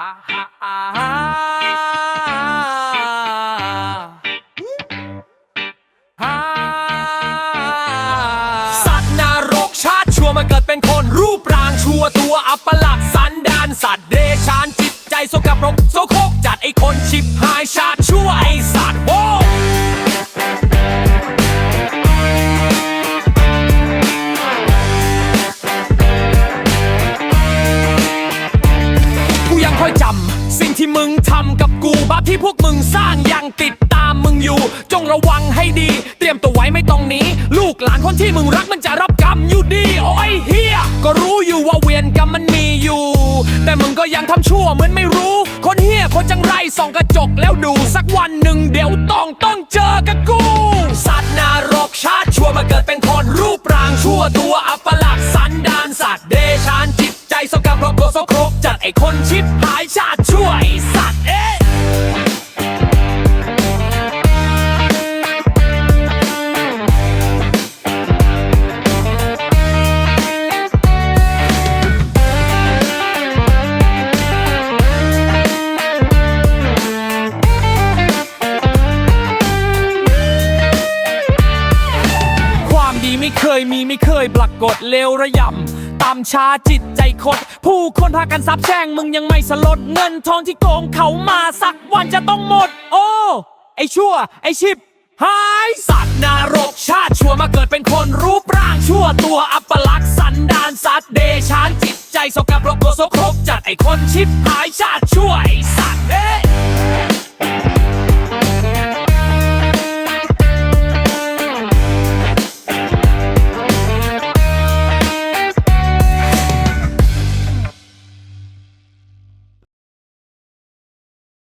สัตว์นรกชาติชั่วมาเกิดเป็นคนรูปร่างชั่วตัวอัปลักษณ์สันดานสัตว์เดชานจิตใจโสกับรกโสโครกจัดไอคนชิบหายชา คอยจำ สิ่งที่มึงทำกับกูบาปที่พวกมึงสร้างยังติดตามมึงอยู่ จงระวังให้ดี เตรียมตัวไว้ไม่ต้องหนีลูกหลานคนที่มึงรักมันจะรับกรรมอยู่ดี โอ้ยเฮียก็รู้อยู่ว่าเวียนกรรมมันมีอยู่ แต่มึงก็ยังทำชั่วเหมือนไม่รู้ คนเฮียคนจังไรส่องกระจกแล้วดูสักวันหนึ่งเดี๋ยวต้องต้องเจอกับกูสัตว์นรกชาติชั่วมาเกิดเป็นคนรูปร่างชั่วตัวอัปลักษณ์สันดานสัตว์เดชานจิตใจสกับรบโกโสโคร ไอคนชิบหายชาติช่วไอสัตว์เอ๊ะความดีไม่เคยมีไม่เคยปรากฏเลวระยำตามช้าจิตใจ คด ผู้คนพากันซับแช่งมึงยังไม่สลด เงินทองที่โกงเขามาสักวันจะต้องหมด โอ้ ไอชั่ว ไอชิบหายสัตว์นรกชาติชั่วมาเกิดเป็นคนรูปร่างชั่วตัวอัปลักษณ์สันดานสัตว์เดชานจิตใจสกับโรกโกโซครบจัดไอคนชิบหายชาติชั่วไอสัตว์เอ้